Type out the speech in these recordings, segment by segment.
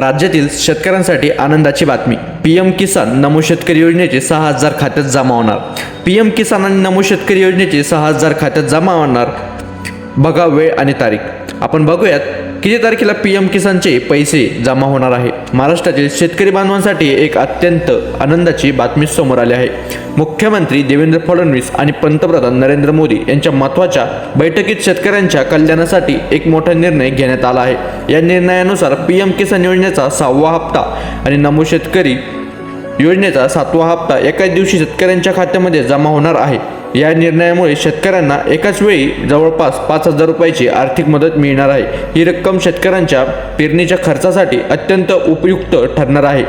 राज्यातील शेतकऱ्यांसाठी आनंदाची बातमी. पी एम किसान नमो शेतकरी योजनेचे सहा हजार खात्यात जमा होणार. पी एम किसान आणि नमो शेतकरी योजनेचे सहा हजार खात्यात जमा होणार. बघा वेळ आणि तारीख. आपण बघूयात किती तारखेला पी एम किसानचे पैसे जमा होणार आहे? महाराष्ट्रातील शेतकरी बांधवांसाठी एक अत्यंत आनंदाची बातमी समोर आली आहे. मुख्यमंत्री देवेंद्र फडणवीस आणि पंतप्रधान नरेंद्र मोदी यांच्या महत्त्वाच्या बैठकीत शेतकऱ्यांच्या कल्याणासाठी एक मोठा निर्णय घेण्यात आला आहे. या निर्णयानुसार पी एम किसान योजनेचा सहावा हप्ता आणि नमो शेतकरी योजनेचा सातवा हप्ता एकाच दिवशी शेतकऱ्यांच्या खात्यामध्ये जमा होणार आहे. या निर्णयामुळे शेतकऱ्यांना एकाच वेळी जवळपास पाच हजार रुपयाची आर्थिक मदत मिळणार आहे. ही रक्कम शेतकऱ्यांच्या पेरणीच्या खर्चासाठी अत्यंत उपयुक्त ठरणार आहे.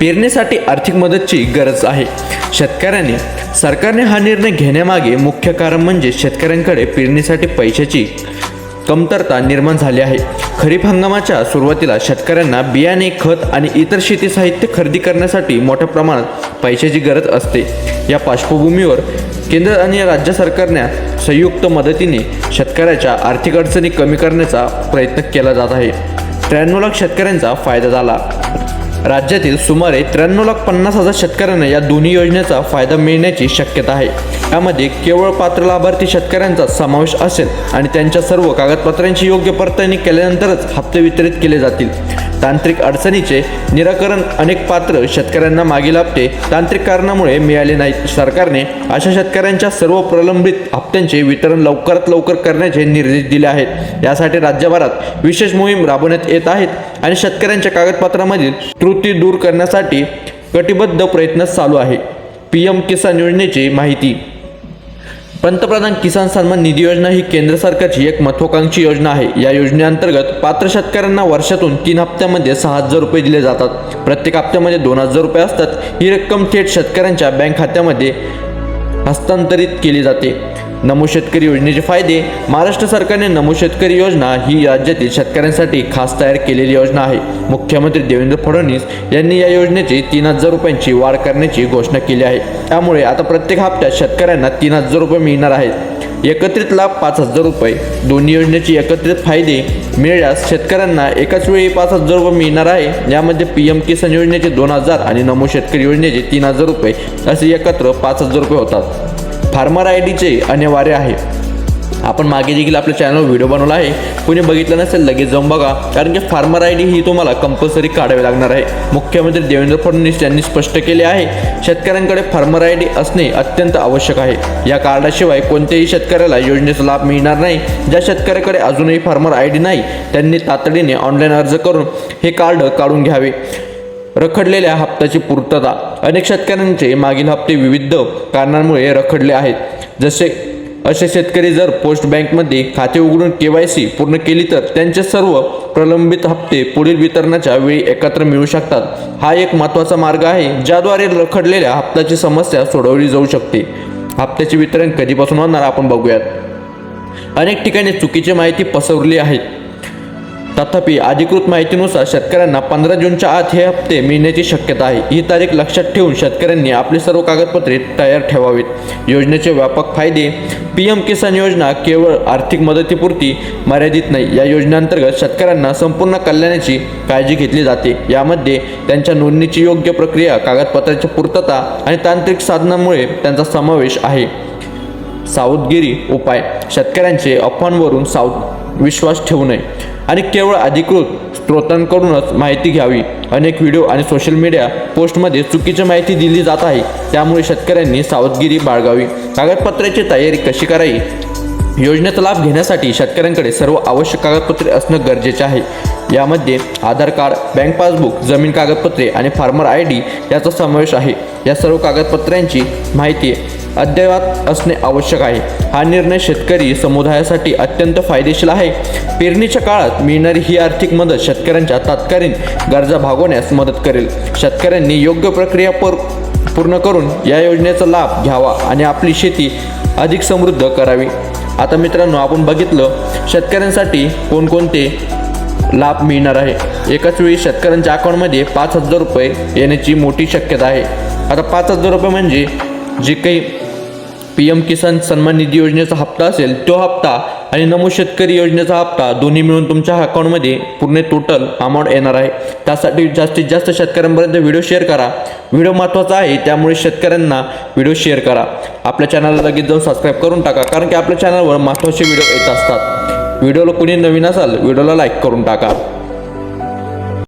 पेरणीसाठी आर्थिक मदतची गरज आहे. शेतकऱ्यांनी सरकारने हा निर्णय घेण्यामागे मुख्य कारण म्हणजे शेतकऱ्यांकडे पेरणीसाठी पैशाची कमतरता निर्माण झाली आहे. खरीप हंगामाच्या सुरुवातीला शेतकऱ्यांना बियाणे खत आणि इतर शेती साहित्य खरेदी करण्यासाठी मोठ्या प्रमाणात पैशाची गरज असते. या पार्श्वभूमीवर केंद्र आणि राज्य सरकारने संयुक्त मदतीने शेतकऱ्याच्या आर्थिक अडचणी कमी करण्याचा प्रयत्न केला जात आहे. त्र्याण्णव लाख शेतकऱ्यांचा फायदा झाला. राज्यातील सुमारे त्र्याण्णव लाख पन्नास हजार शेतकऱ्यांना या दोन्ही योजनेचा फायदा मिळण्याची शक्यता आहे. यामध्ये केवळ पात्र लाभार्थी शेतकऱ्यांचा समावेश असेल आणि त्यांच्या सर्व कागदपत्रांची योग्य पडताळणी केल्यानंतरच हप्ते वितरित केले जातील. तांत्रिक अडचणीचे निराकरण अनेक पात्र शेतकऱ्यांना मागील हप्ते तांत्रिक कारणामुळे मिळाले नाही. सरकारने अशा शेतकऱ्यांच्या सर्व प्रलंबित हप्त्यांचे वितरण लवकरात लवकर करण्याचे निर्देश दिले आहेत. यासाठी राज्यभरात विशेष मोहीम राबवण्यात येत आहेत आणि शेतकऱ्यांच्या कागदपत्रामधील त्रुटी दूर करण्यासाठी कटिबद्ध प्रयत्न चालू आहे. पी एम किसान योजनेची माहिती पंतप्रधान किसान सन्मान निधी योजना ही केंद्र सरकारची एक महत्वाकांक्षी योजना आहे. या योजनेअंतर्गत पात्र शेतकऱ्यांना वर्षातून तीन हप्त्यामध्ये सहा हजार रुपये दिले जातात. प्रत्येक हप्त्यामध्ये दोन हजार रुपये असतात. ही रक्कम थेट शेतकऱ्यांच्या बँक खात्यामध्ये हस्तांतरित केली जाते. नमो शेतकरी योजनेचे फायदे. महाराष्ट्र सरकारने नमो शेतकरी योजना ही राज्यातील शेतकऱ्यांसाठी खास तयार केलेली योजना आहे. मुख्यमंत्री देवेंद्र फडणवीस यांनी या योजनेची तीन हजार रुपयांची वाढ करण्याची घोषणा केली आहे. त्यामुळे आता प्रत्येक हप्त्यात शेतकऱ्यांना तीन हजार रुपये मिळणार आहेत. एकत्रित लाभ पाच हजार रुपये. दोन्ही योजनेचे एकत्रित फायदे मिळाल्यास शेतकऱ्यांना एकाच वेळी पाच हजार रुपये मिळणार आहे. यामध्ये पी एम किसान योजनेचे दोन हजार आणि नमो शेतकरी योजनेचे तीन हजार रुपये असे एकत्र पाच हजार रुपये होतात. फार्मर आय डीचे अनिवार्य आहे. आपण मागे देखील आपल्या चॅनलवर व्हिडिओ बनवला आहे. कोणी बघितलं नसेल लगेच जाऊन बघा. कारण की फार्मर आय डी ही तुम्हाला कंपल्सरी काढावी लागणार आहे. मुख्यमंत्री देवेंद्र फडणवीस यांनी स्पष्ट केले आहे शेतकऱ्यांकडे फार्मर आय डी असणे अत्यंत आवश्यक आहे. या कार्डाशिवाय कोणत्याही शेतकऱ्याला योजनेचा लाभ मिळणार नाही. ज्या शेतकऱ्याकडे अजूनही फार्मर आय डी नाही त्यांनी तातडीने ऑनलाईन अर्ज करून हे कार्ड काढून घ्यावे. रखडलेल्या हप्त्याची पूर्तता. अनेक शेतकऱ्यांचे मागील हप्ते विविध कारणांमुळे रखडले आहेत. जसे असे शेतकरी जर पोस्ट बँकमध्ये खाते उघडून के वाय सी पूर्ण केली तर त्यांचे सर्व प्रलंबित हप्ते पुढील वितरणाच्या वेळी एकत्र मिळू शकतात. हा एक महत्त्वाचा मार्ग आहे ज्याद्वारे रखडलेल्या हप्त्याची समस्या सोडवली जाऊ शकते. हप्त्याचे वितरण कधीपासून होणार आपण बघूयात. अनेक ठिकाणी चुकीची माहिती पसरली आहे. तथापि अधिकृत माहितीनुसार शेतकऱ्यांना पंधरा जूनच्या आत हे हप्ते मिळण्याची शक्यता आहे. ही तारीख लक्षात ठेवून शेतकऱ्यांनी आपली सर्व कागदपत्रे तयार ठेवावीत. योजनेचे व्यापक फायदे पी एम किसान योजना केवळ आर्थिक मदतीपुरती मर्यादित नाही या योजनेअंतर्गत शेतकऱ्यांना संपूर्ण कल्याणाची काळजी घेतली जाते. यामध्ये त्यांच्या नोंदणीची योग्य प्रक्रिया कागदपत्राची पूर्तता आणि तांत्रिक साधनांमुळे त्यांचा समावेश आहे. सावधगिरी उपाय शेतकऱ्यांचे अफवांवरून साव विश्वास ठेवू नये. आणि केवळ अधिकृत स्रोतांकडूनच माहिती घ्यावी. अनेक व्हिडिओ आणि सोशल मीडिया पोस्टमध्ये चुकीची माहिती दिली जात आहे. त्यामुळे शेतकऱ्यांनी सावधगिरी बाळगावी. कागदपत्राची तयारी कशी करावी? योजनेचा लाभ घेण्यासाठी शेतकऱ्यांकडे सर्व आवश्यक कागदपत्रे असणं गरजेचे आहे. यामध्ये आधार कार्ड बँक पासबुक जमीन कागदपत्रे आणि फार्मर आय डी याचा समावेश आहे. या सर्व कागदपत्रांची माहिती अद्ययावत असणे आवश्यक आहे. हा निर्णय शेतकरी समुदायासाठी अत्यंत फायदेशीर आहे. पेरणीच्या काळात मिळणारी ही आर्थिक मदत शेतकऱ्यांच्या तात्कालीन गरजा भागवण्यास मदत करेल. शेतकऱ्यांनी योग्य प्रक्रिया पर पूर्ण करून या योजनेचा लाभ घ्यावा आणि आपली शेती अधिक समृद्ध करावी. आता मित्रांनो आपण बघितलं शेतकऱ्यांसाठी कोणकोणते लाभ मिळणार आहे. एकाच वेळी शेतकऱ्यांच्या अकाउंटमध्ये पाच हजार रुपये येण्याची मोठी शक्यता आहे. आता पाच हजार रुपये म्हणजे जे काही पी एम किसान सन्मान निधी योजनेचा हप्ता असेल तो हप्ता आणि नमो शेतकरी योजनेचा हप्ता दोन्ही मिळून तुमच्या अकाउंटमध्ये पूर्ण टोटल अमाऊंट येणार आहे. त्यासाठी जास्तीत जास्त शेतकऱ्यांपर्यंत व्हिडिओ शेअर करा. व्हिडिओ महत्त्वाचा आहे त्यामुळे शेतकऱ्यांना व्हिडिओ शेअर करा. आपल्या चॅनलला लगेच जाऊन सबस्क्राईब करून टाका कारण की आपल्या चॅनलवर महत्त्वाचे व्हिडिओ येत असतात. व्हिडिओला कुणी नवीन असाल व्हिडिओला लाईक करून टाका.